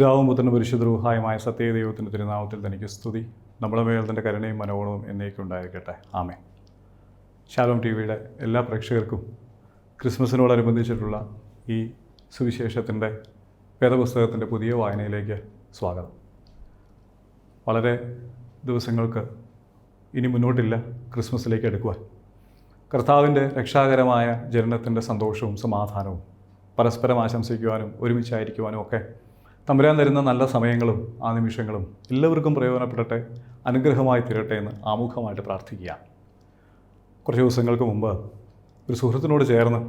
പിതാവും പുത്രനും പരിശുദ്ധരൂഹായമായ സത്യദൈവത്തിന്റെ തിരുനാമത്തിൽ തനിക്ക് സ്തുതി. നമ്മുടെ മേൽ തന്റെ കരുണയും മനോഗുണവും എന്നേക്കും ഉണ്ടായിരിക്കട്ടെ. ആമേ ശാലോം ടി വിയുടെ എല്ലാ പ്രേക്ഷകർക്കും ക്രിസ്മസിനോടനുബന്ധിച്ചിട്ടുള്ള ഈ സുവിശേഷത്തിന്റെ വേദപുസ്തകത്തിന്റെ പുതിയ വായനയിലേക്ക് സ്വാഗതം. വളരെ ദിവസങ്ങൾക്ക് ഇനി മുന്നോട്ടില്ല ക്രിസ്മസിലേക്ക് എടുക്കുവാൻ കർത്താവിന്റെ രക്ഷാകരമായ ജനനത്തിന്റെ സന്തോഷവും സമാധാനവും പരസ്പരം ആശംസിക്കുവാനും ഒരുമിച്ചായിരിക്കുവാനും ഒക്കെ തമ്പുരാൻ തരുന്ന നല്ല സമയങ്ങളും ആ നിമിഷങ്ങളും എല്ലാവർക്കും പ്രയോജനപ്പെടട്ടെ അനുഗ്രഹമായി തീരട്ടെ എന്ന് ആമുഖമായിട്ട് പ്രാർത്ഥിക്കുക. കുറച്ച് ദിവസങ്ങൾക്ക് മുമ്പ് ഒരു സുഹൃത്തിനോട് ചേർന്ന്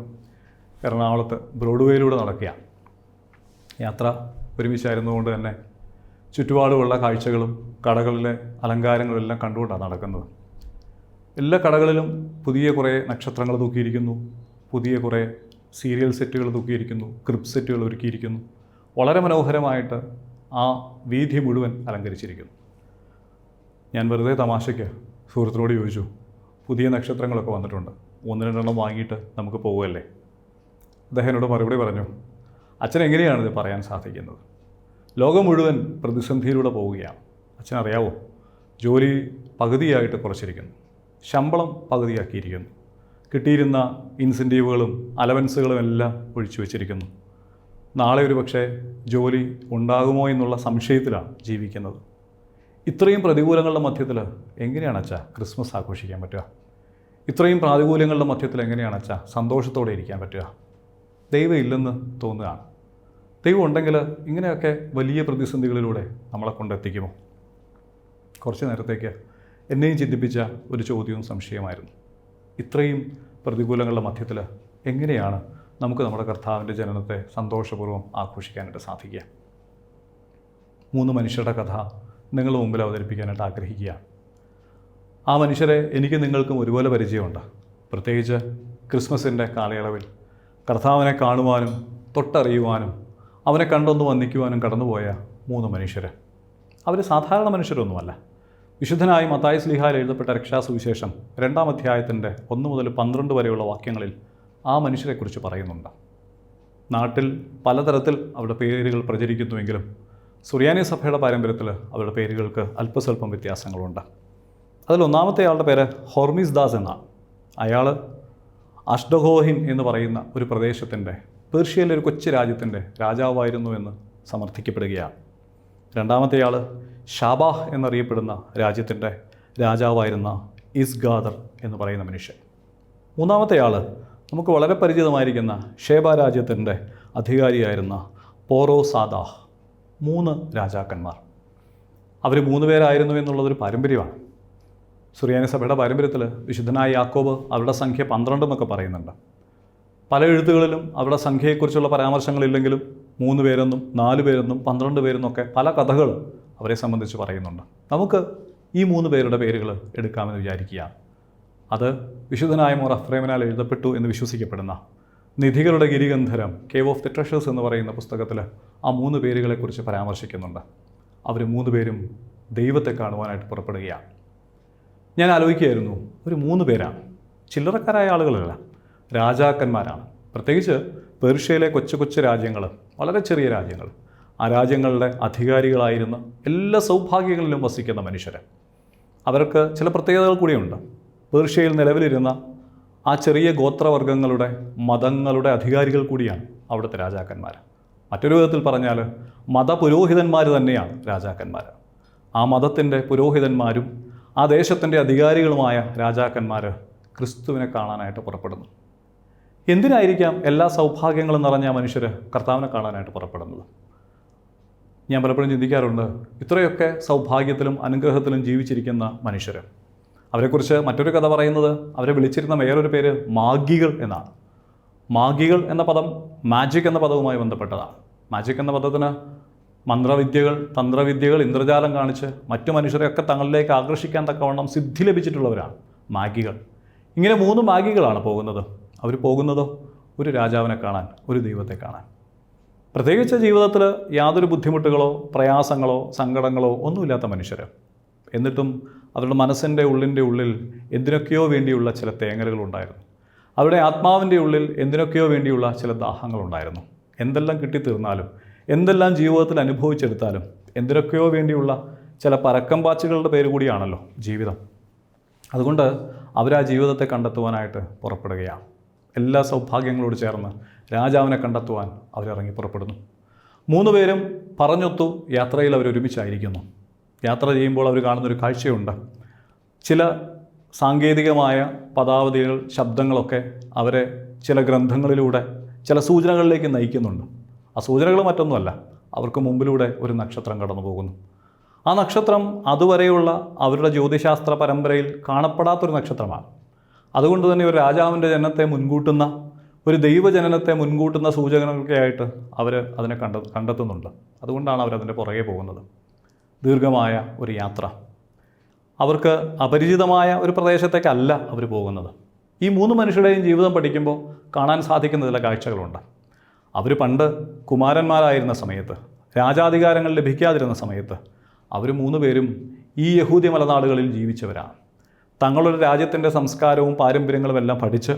എറണാകുളത്ത് ബ്രോഡ്വേയിലൂടെ നടക്കുക. യാത്ര ഒരുമിച്ചായിരുന്നുകൊണ്ട് തന്നെ ചുറ്റുപാടുമുള്ള കാഴ്ചകളും കടകളിലെ അലങ്കാരങ്ങളെല്ലാം കണ്ടുകൊണ്ടാണ് നടക്കുന്നത്. എല്ലാ കടകളിലും പുതിയ കുറേ നക്ഷത്രങ്ങൾ തൂക്കിയിരിക്കുന്നു പുതിയ കുറേ സീരിയൽ സെറ്റുകൾ തൂക്കിയിരിക്കുന്നു ക്രിപ്പ് സെറ്റുകൾ ഒരുക്കിയിരിക്കുന്നു. വളരെ മനോഹരമായിട്ട് ആ വീഥി മുഴുവൻ അലങ്കരിച്ചിരിക്കുന്നു. ഞാൻ വെറുതെ തമാശയ്ക്ക് സുഹൃത്തിനോട് ചോദിച്ചു പുതിയ നക്ഷത്രങ്ങളൊക്കെ വന്നിട്ടുണ്ട്. ഒന്ന് രണ്ടെണ്ണം വാങ്ങിയിട്ട് നമുക്ക് പോവുമല്ലേ അദ്ദേഹം എന്നോട് മറുപടി പറഞ്ഞു അച്ഛൻ എങ്ങനെയാണ് പറയാൻ സാധിക്കുന്നത്? ലോകം മുഴുവൻ പ്രതിസന്ധിയിലൂടെ പോവുകയാണ്. അച്ഛനറിയാവോ ജോലി പകുതിയായിട്ട് കുറച്ചിരിക്കുന്നു. ശമ്പളം പകുതിയാക്കിയിരിക്കുന്നു. കിട്ടിയിരുന്ന ഇൻസെന്റീവുകളും അലവൻസുകളും എല്ലാം ഒഴിച്ചു വച്ചിരിക്കുന്നു. നാളെ ഒരു പക്ഷേ ജോലി ഉണ്ടാകുമോ എന്നുള്ള സംശയത്തിലാണ് ജീവിക്കുന്നത്. ഇത്രയും പ്രതികൂലങ്ങളുടെ മധ്യത്തിൽ എങ്ങനെയാണ് അച്ഛാ ക്രിസ്മസ് ആഘോഷിക്കാൻ പറ്റുക? ഇത്രയും പ്രാതികൂല്യങ്ങളുടെ മധ്യത്തിൽ എങ്ങനെയാണ് അച്ഛാ സന്തോഷത്തോടെ ഇരിക്കാൻ പറ്റുക? ദൈവം ഇല്ലെന്ന് തോന്നുകയാണ്. ദൈവം ഉണ്ടെങ്കിൽ ഇങ്ങനെയൊക്കെ വലിയ പ്രതിസന്ധികളിലൂടെ നമ്മളെ കൊണ്ടെത്തിക്കുമോ? കുറച്ച് നേരത്തേക്ക് എന്നെയും ചിന്തിപ്പിച്ച ഒരു ചോദ്യവും സംശയമായിരുന്നു ഇത്രയും പ്രതികൂലങ്ങളുടെ മധ്യത്തിൽ എങ്ങനെയാണ് നമുക്ക് നമ്മുടെ കർത്താവിന്റെ ജനനത്തെ സന്തോഷപൂർവം ആഘോഷിക്കാനായിട്ട് സാധിക്കുക. മൂന്ന് മനുഷ്യരുടെ കഥ നിങ്ങളുടെ മുമ്പിൽ അവതരിപ്പിക്കാനായിട്ട് ആഗ്രഹിക്കുക. ആ മനുഷ്യരെ എനിക്ക് നിങ്ങൾക്കും ഒരുപോലെ പരിചയമുണ്ട്. പ്രത്യേകിച്ച് ക്രിസ്മസിന്റെ കാലയളവിൽ കർത്താവിനെ കാണുവാനും തൊട്ടറിയുവാനും അവനെ കണ്ടൊന്ന് വന്നിക്കുവാനും കടന്നുപോയ മൂന്ന് മനുഷ്യർ അവർ സാധാരണ മനുഷ്യരൊന്നുമല്ല. വിശുദ്ധനായി മത്തായ സ്ലിഹാൽ എഴുതപ്പെട്ട രക്ഷാസുവിശേഷം രണ്ടാം അധ്യായത്തിന്റെ ഒന്ന് മുതൽ പന്ത്രണ്ട് വരെയുള്ള വാക്യങ്ങളിൽ ആ മനുഷ്യരെക്കുറിച്ച് പറയുന്നുണ്ട്. നാട്ടിൽ പലതരത്തിൽ അവരുടെ പേരുകൾ പ്രചരിക്കുന്നുവെങ്കിലും സുറിയാനി സഭയുടെ പാരമ്പര്യത്തിൽ അവരുടെ പേരുകൾക്ക് അല്പസ്വല്പം വ്യത്യാസങ്ങളുണ്ട്. അതിൽ ഒന്നാമത്തെ ആളുടെ പേര് ഹോർമിസ് ദാസ് എന്നാണ്. അയാൾ അഷ്ഡഹോഹിൻ എന്ന് പറയുന്ന ഒരു പ്രദേശത്തിന്റെ പേർഷ്യയിലെ ഒരു കൊച്ചു രാജ്യത്തിന്റെ രാജാവായിരുന്നു എന്ന് സമർത്ഥിക്കപ്പെടുകയാണ്. രണ്ടാമത്തെ ആൾ ഷാബാഹ് എന്നറിയപ്പെടുന്ന രാജ്യത്തിന്റെ രാജാവായിരുന്ന ഇസ്ഗാദർ എന്ന് പറയുന്ന മനുഷ്യൻ. മൂന്നാമത്തെ ആൾ നമുക്ക് വളരെ പരിചിതമായിരിക്കുന്ന ഷേബ രാജ്യത്തിന്റെ അധികാരിയായിരുന്ന പോറോ സാദാ മൂന്ന് രാജാക്കന്മാർ. അവർ മൂന്ന് പേരായിരുന്നു എന്നുള്ളതൊരു പാരമ്പര്യമാണ്. സുറിയാനി സഭയുടെ പാരമ്പര്യത്തിൽ വിശുദ്ധനായ യാക്കോബ് അവരുടെ സംഖ്യ പന്ത്രണ്ട് എന്നൊക്കെ പറയുന്നുണ്ട്. പല എഴുത്തുകളിലും അവരുടെ സംഖ്യയെക്കുറിച്ചുള്ള പരാമർശങ്ങളില്ലെങ്കിലും മൂന്ന് പേരെന്നും നാല് പേരെന്നും പന്ത്രണ്ട് പേരെന്നൊക്കെ പല കഥകൾ അവരെ സംബന്ധിച്ച് പറയുന്നുണ്ട്. നമുക്ക് ഈ മൂന്ന് പേരുടെ പേരുകൾ എടുക്കാമെന്ന് വിചാരിക്കുകയാണ്. അത് വിശുദ്ധനായ മോർ അഫ്രേമിനാൽ എഴുതപ്പെട്ടു എന്ന് വിശ്വസിക്കപ്പെടുന്ന നിധികളുടെ ഗിരിഗന്ധരം കേവ് ഓഫ് ദി ട്രഷേഴ്സ് എന്ന് പറയുന്ന പുസ്തകത്തിൽ ആ മൂന്ന് പേരുകളെക്കുറിച്ച് പരാമർശിക്കുന്നുണ്ട്. അവർ മൂന്ന് പേരും ദൈവത്തെ കാണുവാനായിട്ട് പുറപ്പെടുകയാണ്. ഞാൻ ആലോചിക്കുകയായിരുന്നു ഒരു മൂന്ന് പേരാണ് ചില്ലറക്കാരായ ആളുകളല്ല രാജാക്കന്മാരാണ്. പ്രത്യേകിച്ച് പേർഷ്യയിലെ കൊച്ചു കൊച്ചു രാജ്യങ്ങൾ വളരെ ചെറിയ രാജ്യങ്ങൾ. ആ രാജ്യങ്ങളുടെ അധികാരികളായിരുന്ന എല്ലാ സൗഭാഗ്യങ്ങളിലും വസിക്കുന്ന മനുഷ്യർ അവർക്ക് ചില പ്രത്യേകതകൾ കൂടിയുണ്ട്. പേർഷ്യയിൽ നിലവിലിരുന്ന ആ ചെറിയ ഗോത്രവർഗങ്ങളുടെ മതങ്ങളുടെ അധികാരികൾ കൂടിയാണ് അവിടുത്തെ രാജാക്കന്മാർ മറ്റൊരു വിധത്തിൽ പറഞ്ഞാൽ മതപുരോഹിതന്മാർ തന്നെയാണ് രാജാക്കന്മാർ ആ മതത്തിന്റെ പുരോഹിതന്മാരും ആ ദേശത്തിന്റെ അധികാരികളുമായ രാജാക്കന്മാർ ക്രിസ്തുവിനെ കാണാനായിട്ട് പുറപ്പെടുന്നു. എന്തിനായിരിക്കാം എല്ലാ സൗഭാഗ്യങ്ങളും നിറഞ്ഞ മനുഷ്യർ കർത്താവിനെ കാണാനായിട്ട് പുറപ്പെടുന്നത്? ഞാൻ പലപ്പോഴും ചിന്തിക്കാറുണ്ട് ഇത്രയൊക്കെ സൗഭാഗ്യത്തിലും അനുഗ്രഹത്തിലും ജീവിച്ചിരിക്കുന്ന മനുഷ്യർ അവരെക്കുറിച്ച് മറ്റൊരു കഥ പറയുന്നത് അവരെ വിളിച്ചിരുന്ന വേറൊരു പേര് മാഗികൾ എന്നാണ്. മാഗികൾ എന്ന പദം മാജിക് എന്ന പദവുമായി ബന്ധപ്പെട്ടതാണ്. മാജിക് എന്ന പദത്തിന് മന്ത്രവിദ്യകൾ തന്ത്രവിദ്യകൾ ഇന്ദ്രജാലം കാണിച്ച് മറ്റു മനുഷ്യരെയൊക്കെ തങ്ങളിലേക്ക് ആകർഷിക്കാൻ തക്കവണ്ണം സിദ്ധി ലഭിച്ചിട്ടുള്ളവരാണ് മാഗികൾ. ഇങ്ങനെ മൂന്ന് മാഗികളാണ് പോകുന്നത്. അവർ പോകുന്നതോ ഒരു രാജാവിനെ കാണാൻ ഒരു ദൈവത്തെ കാണാൻ. പ്രത്യേകിച്ച് ജീവിതത്തിൽ യാതൊരു ബുദ്ധിമുട്ടുകളോ പ്രയാസങ്ങളോ സങ്കടങ്ങളോ ഒന്നുമില്ലാത്ത മനുഷ്യർ എന്നിട്ടും അവരുടെ മനസ്സിന്റെ ഉള്ളിന്റെ ഉള്ളിൽ എന്തിനൊക്കെയോ വേണ്ടിയുള്ള ചില തേങ്ങലുകളുണ്ടായിരുന്നു അവരുടെ ആത്മാവിന്റെ ഉള്ളിൽ എന്തിനൊക്കെയോ വേണ്ടിയുള്ള ചില ദാഹങ്ങളുണ്ടായിരുന്നു എന്തെല്ലാം കിട്ടിത്തീർന്നാലും എന്തെല്ലാം ജീവിതത്തിൽ അനുഭവിച്ചെടുത്താലും എന്തിനൊക്കെയോ വേണ്ടിയുള്ള ചില പരക്കം പാച്ചുകളുടെ പേര് കൂടിയാണല്ലോ ജീവിതം. അതുകൊണ്ട് അവർ ആ ജീവിതത്തെ കണ്ടെത്തുവാനായിട്ട് പുറപ്പെടുകയാണ്. എല്ലാ സൗഭാഗ്യങ്ങളോട് ചേർന്ന് രാജാവിനെ കണ്ടെത്തുവാൻ അവരിറങ്ങി പുറപ്പെടുന്നു. മൂന്ന് പേരും പറഞ്ഞൊത്തു യാത്രയിൽ അവർ ഒരുമിച്ചായിരിക്കുന്നു യാത്ര ചെയ്യുമ്പോൾ അവർ കാണുന്നൊരു കാഴ്ചയുണ്ട്. ചില സാങ്കേതികമായ പദാവതികൾ ശബ്ദങ്ങളൊക്കെ അവരെ ചില ഗ്രന്ഥങ്ങളിലൂടെ ചില സൂചനകളിലേക്ക് നയിക്കുന്നുണ്ട്. ആ സൂചനകൾ മറ്റൊന്നുമല്ല അവർക്ക് മുമ്പിലൂടെ ഒരു നക്ഷത്രം കടന്നു പോകുന്നു ആ നക്ഷത്രം അതുവരെയുള്ള അവരുടെ ജ്യോതിശാസ്ത്ര പരമ്പരയിൽ കാണപ്പെടാത്തൊരു നക്ഷത്രമാണ്. അതുകൊണ്ട് തന്നെ ഒരു രാജാവിന്റെ ജനനത്തെ മുൻകൂട്ടുന്ന ഒരു ദൈവജനനത്തെ മുൻകൂട്ടുന്ന സൂചനകളൊക്കെ ആയിട്ട് അവർ അതിനെ കണ്ട കണ്ടെത്തുന്നുണ്ട്. അതുകൊണ്ടാണ് അവരതിന്റെ പുറകെ പോകുന്നത്. ദീർഘമായ ഒരു യാത്ര. അവർക്ക് അപരിചിതമായ ഒരു പ്രദേശത്തേക്കല്ല അവർ പോകുന്നത്. ഈ മൂന്ന് മനുഷ്യരുടെയും ജീവിതം പഠിക്കുമ്പോൾ കാണാൻ സാധിക്കുന്ന ചില കാഴ്ചകളുണ്ട്. അവർ പണ്ട് കുമാരന്മാരായിരുന്ന സമയത്ത് രാജാധികാരങ്ങൾ ലഭിക്കാതിരുന്ന സമയത്ത് അവർ മൂന്ന് പേരും ഈ യഹൂദി മലനാടുകളിൽ ജീവിച്ചവരാണ്. തങ്ങളുടെ രാജ്യത്തിന്റെ സംസ്കാരവും പാരമ്പര്യങ്ങളും എല്ലാം പഠിച്ച്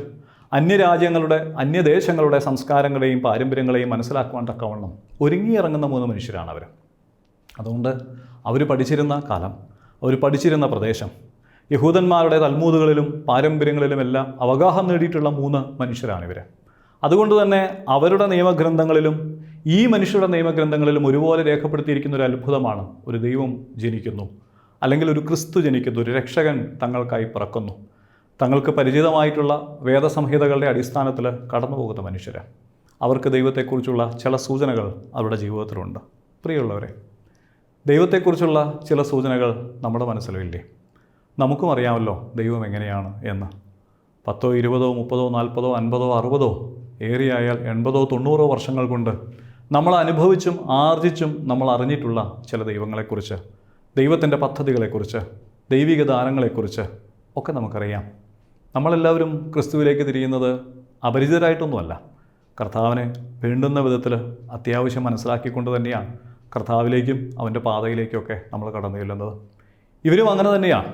അന്യരാജ്യങ്ങളുടെ അന്യദേശങ്ങളുടെ സംസ്കാരങ്ങളെയും പാരമ്പര്യങ്ങളെയും മനസ്സിലാക്കുവാൻ തക്കവണ്ണം ഒരുങ്ങിയിറങ്ങുന്ന മൂന്ന് മനുഷ്യരാണ് അവർ അതുകൊണ്ട് അവർ പഠിച്ചിരുന്ന കാലം അവർ പഠിച്ചിരുന്ന പ്രദേശം. യഹൂദന്മാരുടെ തൽമൂതുകളിലും പാരമ്പര്യങ്ങളിലുമെല്ലാം അവഗാഹം നേടിയിട്ടുള്ള മൂന്ന് മനുഷ്യരാണ് ഇവർ അതുകൊണ്ട് തന്നെ അവരുടെ നിയമഗ്രന്ഥങ്ങളിലും ഈ മനുഷ്യരുടെ നിയമഗ്രന്ഥങ്ങളിലും ഒരുപോലെ രേഖപ്പെടുത്തിയിരിക്കുന്ന ഒരു അത്ഭുതമാണ് ഒരു ദൈവം ജനിക്കുന്നു അല്ലെങ്കിൽ ഒരു ക്രിസ്തു ജനിക്കുന്നു ഒരു രക്ഷകൻ തങ്ങൾക്കായി പിറക്കുന്നു. തങ്ങൾക്ക് പരിചിതമായിട്ടുള്ള വേദസംഹിതകളുടെ അടിസ്ഥാനത്തിൽ കടന്നു പോകുന്ന മനുഷ്യർ അവർക്ക് ദൈവത്തെക്കുറിച്ചുള്ള ചില സൂചനകൾ അവരുടെ ജീവിതത്തിലുണ്ട്. പ്രിയമുള്ളവരെ ദൈവത്തെക്കുറിച്ചുള്ള ചില സൂചനകൾ നമ്മുടെ മനസ്സിലില്ലേ? നമുക്കും അറിയാമല്ലോ ദൈവം എങ്ങനെയാണ് എന്ന്. പത്തോ ഇരുപതോ മുപ്പതോ നാൽപ്പതോ അൻപതോ അറുപതോ ഏറിയായാൽ എൺപതോ തൊണ്ണൂറോ വർഷങ്ങൾ കൊണ്ട് നമ്മൾ അനുഭവിച്ചും ആർജിച്ചും നമ്മൾ അറിഞ്ഞിട്ടുള്ള ചില ദൈവങ്ങളെക്കുറിച്ച് ദൈവത്തിന്റെ പദ്ധതികളെക്കുറിച്ച് ദൈവിക ദാനങ്ങളെക്കുറിച്ച് ഒക്കെ നമുക്കറിയാം. നമ്മളെല്ലാവരും ക്രിസ്തുവിലേക്ക് തിരിയുന്നത് അപരിചിതരായിട്ടൊന്നുമല്ല. കർത്താവിനെ വേണ്ടുന്ന വിധത്തിൽ അത്യാവശ്യം മനസ്സിലാക്കിക്കൊണ്ട് തന്നെയാണ് കർത്താവിലേക്കും അവന്റെ പാതയിലേക്കൊക്കെ നമ്മൾ കടന്നു ചെല്ലുന്നത്. ഇവരും അങ്ങനെ തന്നെയാണ്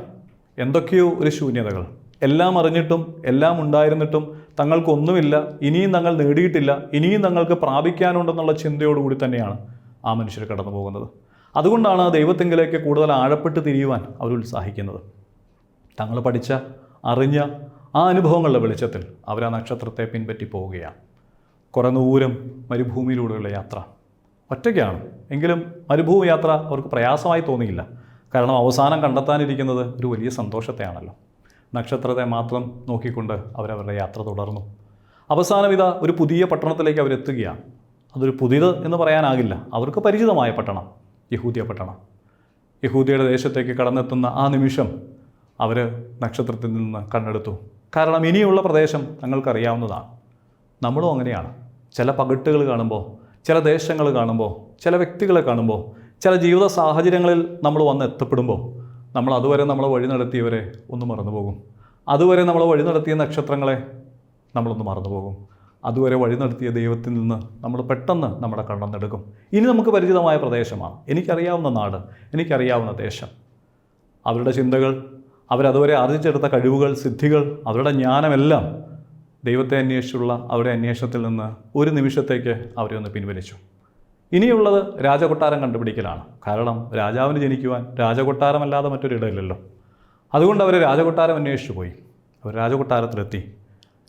എന്തൊക്കെയോ ഒരു ശൂന്യതകൾ. എല്ലാം അറിഞ്ഞിട്ടും എല്ലാം ഉണ്ടായിരുന്നിട്ടും തങ്ങൾക്കൊന്നുമില്ല ഇനിയും തങ്ങൾ നേടിയിട്ടില്ല ഇനിയും തങ്ങൾക്ക് പ്രാപിക്കാനുണ്ടെന്നുള്ള ചിന്തയോടുകൂടി തന്നെയാണ് ആ മനുഷ്യർ കടന്നു പോകുന്നത്. അതുകൊണ്ടാണ് ദൈവത്തെങ്കിലേക്ക് കൂടുതൽ ആഴപ്പെട്ട് തിരിയുവാൻ അവർ ഉത്സാഹിക്കുന്നത്. തങ്ങൾ പഠിച്ച അറിഞ്ഞ ആ അനുഭവങ്ങളുടെ വെളിച്ചത്തിൽ അവർ ആ നക്ഷത്രത്തെ പിൻപറ്റി പോവുകയാണ് കുറേ ദൂരം മരുഭൂമിയിലൂടെയുള്ള യാത്ര. ഒറ്റയ്ക്കാണ്. എങ്കിലും മരുഭൂമി യാത്ര അവർക്ക് പ്രയാസമായി തോന്നിയില്ല. കാരണം അവസാനം കണ്ടെത്താനിരിക്കുന്നത് ഒരു വലിയ സന്തോഷത്തെയാണല്ലോ. നക്ഷത്രത്തെ മാത്രം നോക്കിക്കൊണ്ട് അവരവരുടെ യാത്ര തുടർന്നു. അവസാനം ഇതാ ഒരു പുതിയ പട്ടണത്തിലേക്ക് അവരെത്തുകയാണ്. അതൊരു പുതിയത് എന്ന് പറയാനാകില്ല. അവർക്ക് പരിചിതമായ പട്ടണം യഹൂദിയ പട്ടണം. യഹൂദിയുടെ ദേശത്തേക്ക് കടന്നെത്തുന്ന ആ നിമിഷം അവർ നക്ഷത്രത്തിൽ നിന്ന് കണ്ടെടുത്തു കാരണം ഇനിയുള്ള പ്രദേശം തങ്ങൾക്കറിയാവുന്നതാണ്. നമ്മളും അങ്ങനെയാണ്. ചില പകിട്ടുകൾ കാണുമ്പോൾ ചില ദേശങ്ങൾ കാണുമ്പോൾ ചില വ്യക്തികളെ കാണുമ്പോൾ ചില ജീവിത സാഹചര്യങ്ങളിൽ നമ്മൾ വന്ന് എത്തപ്പെടുമ്പോൾ നമ്മൾ അതുവരെ നമ്മളെ വഴി നടത്തിയവരെ ഒന്ന് മറന്നുപോകും അതുവരെ നമ്മളെ വഴി നടത്തിയ നക്ഷത്രങ്ങളെ നമ്മളൊന്ന് മറന്നുപോകും അതുവരെ വഴി നടത്തിയ ദൈവത്തിൽ നിന്ന് നമ്മൾ പെട്ടെന്ന് നമ്മുടെ കണ്ണെന്നെടുക്കും ഇനി നമുക്ക് പരിചിതമായ പ്രദേശമാണ്. എനിക്കറിയാവുന്ന നാട് എനിക്കറിയാവുന്ന ദേശം. അവരുടെ ചിന്തകൾ അവരതുവരെ ആർജിച്ചെടുത്ത കഴിവുകൾ സിദ്ധികൾ അവരുടെ ജ്ഞാനമെല്ലാം ദൈവത്തെ അന്വേഷിച്ചുള്ള അവരുടെ അന്വേഷണത്തിൽ നിന്ന് ഒരു നിമിഷത്തേക്ക് അവരെ ഒന്ന് പിൻവലിച്ചു. ഇനിയുള്ളത് രാജകൊട്ടാരം കണ്ടുപിടിക്കലാണ്. കാരണം രാജാവിന് ജനിക്കുവാൻ രാജകൊട്ടാരമല്ലാതെ മറ്റൊരിടയില്ലല്ലോ അതുകൊണ്ട് അവർ രാജകൊട്ടാരം അന്വേഷിച്ചു പോയി. അവർ രാജകൊട്ടാരത്തിലെത്തി.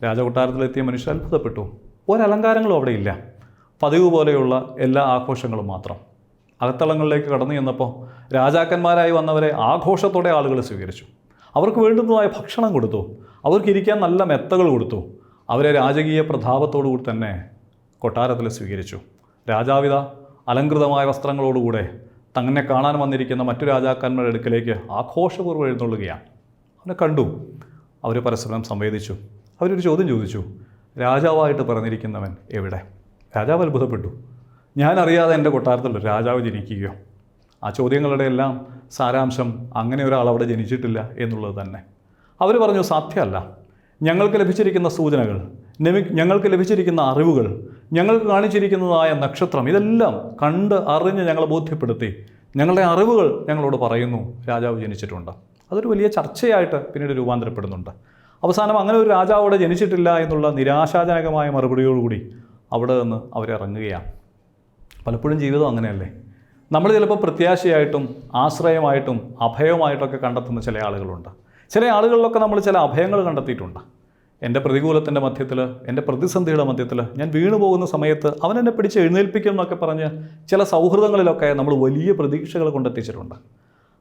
രാജകൊട്ടാരത്തിലെത്തിയ മനുഷ്യർ അത്ഭുതപ്പെട്ടു. ഒരലങ്കാരങ്ങളും അവിടെ ഇല്ല. പതിവ് പോലെയുള്ള എല്ലാ ആഘോഷങ്ങളും മാത്രം. അകത്തളങ്ങളിലേക്ക് കടന്നു ചെന്നപ്പോൾ രാജാക്കന്മാരായി വന്നവരെ ആഘോഷത്തോടെ ആളുകൾ സ്വീകരിച്ചു. അവർക്ക് വേണ്ടുന്നതായ ഭക്ഷണം കൊടുത്തു. അവർക്ക് ഇരിക്കാൻ നല്ല മെത്തകൾ കൊടുത്തു. അവരെ രാജകീയ പ്രതാപത്തോടുകൂടി തന്നെ കൊട്ടാരത്തിൽ സ്വീകരിച്ചു. രാജാവിത അലങ്കൃതമായ വസ്ത്രങ്ങളോടുകൂടെ തന്നെ കാണാൻ വന്നിരിക്കുന്ന മറ്റു രാജാക്കന്മാരുടെ അടുക്കിലേക്ക് ആഘോഷപൂർവം എഴുന്നള്ളുകയാണ്. അവനെ കണ്ടു. അവർ പരസ്പരം സംവേദിച്ചു. അവരൊരു ചോദ്യം ചോദിച്ചു. രാജാവായിട്ട് പറഞ്ഞിരിക്കുന്നവൻ എവിടെ? രാജാവ് അത്ഭുതപ്പെട്ടു. ഞാൻ അറിയാതെ എന്റെ കൊട്ടാരത്തിൽ രാജാവ് ജനിക്കുകയോ? ആ ചോദ്യങ്ങളുടെ എല്ലാം സാരാംശം അങ്ങനെ ഒരാൾ അവിടെ ജനിച്ചിട്ടില്ല എന്നുള്ളത് തന്നെ. അവർ പറഞ്ഞു സാധ്യമല്ല. ഞങ്ങൾക്ക് ലഭിച്ചിരിക്കുന്ന സൂചനകൾ ഞങ്ങൾക്ക് ലഭിച്ചിരിക്കുന്ന അറിവുകൾ ഞങ്ങൾക്ക് കാണിച്ചിരിക്കുന്നതായ നക്ഷത്രം ഇതെല്ലാം കണ്ട് അറിഞ്ഞ് ഞങ്ങളെ ബോധ്യപ്പെടുത്തി ഞങ്ങളുടെ അറിവുകൾ ഞങ്ങളോട് പറയുന്നു. രാജാവ് ജനിച്ചിട്ടുണ്ട്. അതൊരു വലിയ ചർച്ചയായിട്ട് പിന്നീട് രൂപാന്തരപ്പെടുന്നുണ്ട്. അവസാനം അങ്ങനെ ഒരു രാജാവ് അവിടെ ജനിച്ചിട്ടില്ല എന്നുള്ള നിരാശാജനകമായ മറുപടിയോടുകൂടി അവിടെ നിന്ന് അവരിറങ്ങുകയാണ് പലപ്പോഴും ജീവിതം അങ്ങനെയല്ലേ? നമ്മൾ ചിലപ്പോൾ പ്രത്യാശയായിട്ടും ആശ്രയമായിട്ടും അഭയമായിട്ടൊക്കെ കണ്ടെത്തുന്ന ചില ആളുകളുണ്ട്. ചില ആളുകളിലൊക്കെ നമ്മൾ ചില അഭയങ്ങൾ കണ്ടെത്തിയിട്ടുണ്ട്. എന്റെ പ്രതികൂലത്തിന്റെ മധ്യത്തിൽ എന്റെ പ്രതിസന്ധിയുടെ മധ്യത്തിൽ ഞാൻ വീണു പോകുന്ന സമയത്ത് അവൻ എന്നെ പിടിച്ച് എഴുന്നേൽപ്പിക്കും എന്നൊക്കെ പറഞ്ഞ് ചില സൗഹൃദങ്ങളിലൊക്കെ നമ്മൾ വലിയ പ്രതീക്ഷകൾ കൊണ്ടെത്തിച്ചിട്ടുണ്ട്.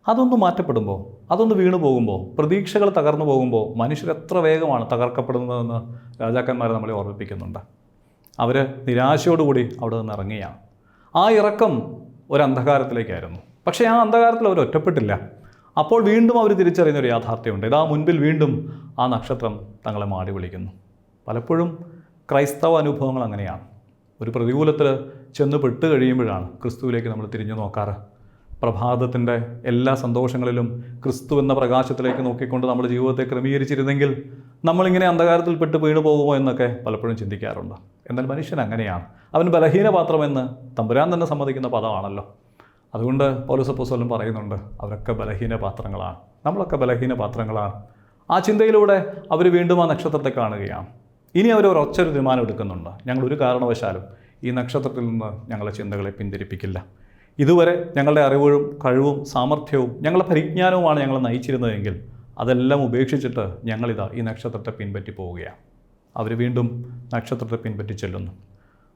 അതൊന്ന് മാറ്റപ്പെടുമ്പോൾ അതൊന്ന് വീണു പോകുമ്പോൾ പ്രതീക്ഷകൾ തകർന്നു പോകുമ്പോൾ മനുഷ്യർ എത്ര വേഗമാണ് തകർക്കപ്പെടുന്നതെന്ന് രാജാക്കന്മാരെ നമ്മളെ ഓർമ്മിപ്പിക്കുന്നുണ്ട്. അവർ നിരാശയോടുകൂടി അവിടെ നിന്ന് ഇറങ്ങിയാണ് ആ ഇറക്കം ഒരു അന്ധകാരത്തിലേക്കായിരുന്നു. പക്ഷേ ആ അന്ധകാരത്തിൽ അവർ ഒറ്റപ്പെട്ടില്ല. അപ്പോൾ വീണ്ടും അവർ തിരിച്ചറിയുന്ന ഒരു യാഥാർത്ഥ്യമുണ്ട്. ഇതാ മുൻപിൽ വീണ്ടും ആ നക്ഷത്രം തങ്ങളെ മാടി വിളിക്കുന്നു. പലപ്പോഴും ക്രൈസ്തവ അനുഭവങ്ങൾ അങ്ങനെയാണ്. ഒരു പ്രതികൂലത്തിൽ ചെന്ന് പെട്ട് കഴിയുമ്പോഴാണ് ക്രിസ്തുവിലേക്ക് നമ്മൾ തിരിഞ്ഞു നോക്കാറ്. പ്രഭാതത്തിന്റെ എല്ലാ സന്തോഷങ്ങളിലും ക്രിസ്തു എന്ന പ്രകാശത്തിലേക്ക് നോക്കിക്കൊണ്ട് നമ്മൾ ജീവിതത്തെ ക്രമീകരിച്ചിരുന്നെങ്കിൽ നമ്മളിങ്ങനെ അന്ധകാരത്തിൽ പെട്ട് വീണു പോകുമോ എന്നൊക്കെ പലപ്പോഴും ചിന്തിക്കാറുണ്ട്. എന്നാൽ മനുഷ്യൻ അങ്ങനെയാണ്. അവൻ ബലഹീനപാത്രമെന്ന് തമ്പുരാൻ തന്നെ സമ്മതിക്കുന്ന പദമാണല്ലോ. അതുകൊണ്ട് പൗലോസപ്പോസ്വലം പറയുന്നുണ്ട് അവരൊക്കെ ബലഹീന പാത്രങ്ങളാണ്. നമ്മളൊക്കെ ബലഹീന പാത്രങ്ങളാണ്. ആ ചിന്തയിലൂടെ അവർ വീണ്ടും ആ നക്ഷത്രത്തെ കാണുകയാണ്. ഇനി അവർ ഒരു ഒച്ചൊരു തീരുമാനം എടുക്കുന്നുണ്ട്. ഞങ്ങൾ ഒരു കാരണവശാലും ഈ നക്ഷത്രത്തിൽ നിന്ന് ഞങ്ങളെ ചിന്തകളെ പിന്തിരിപ്പിക്കില്ല. ഇതുവരെ ഞങ്ങളുടെ അറിവും കഴിവും സാമർഥ്യവും ഞങ്ങളുടെ പരിജ്ഞാനവുമാണ് ഞങ്ങളെ നയിച്ചിരുന്നതെങ്കിൽ അതെല്ലാം ഉപേക്ഷിച്ചിട്ട് ഞങ്ങളിതാ ഈ നക്ഷത്രത്തെ പിൻപറ്റി പോവുകയാണ്. അവർ വീണ്ടും നക്ഷത്രത്തെ പിൻപറ്റി ചെല്ലുന്നു.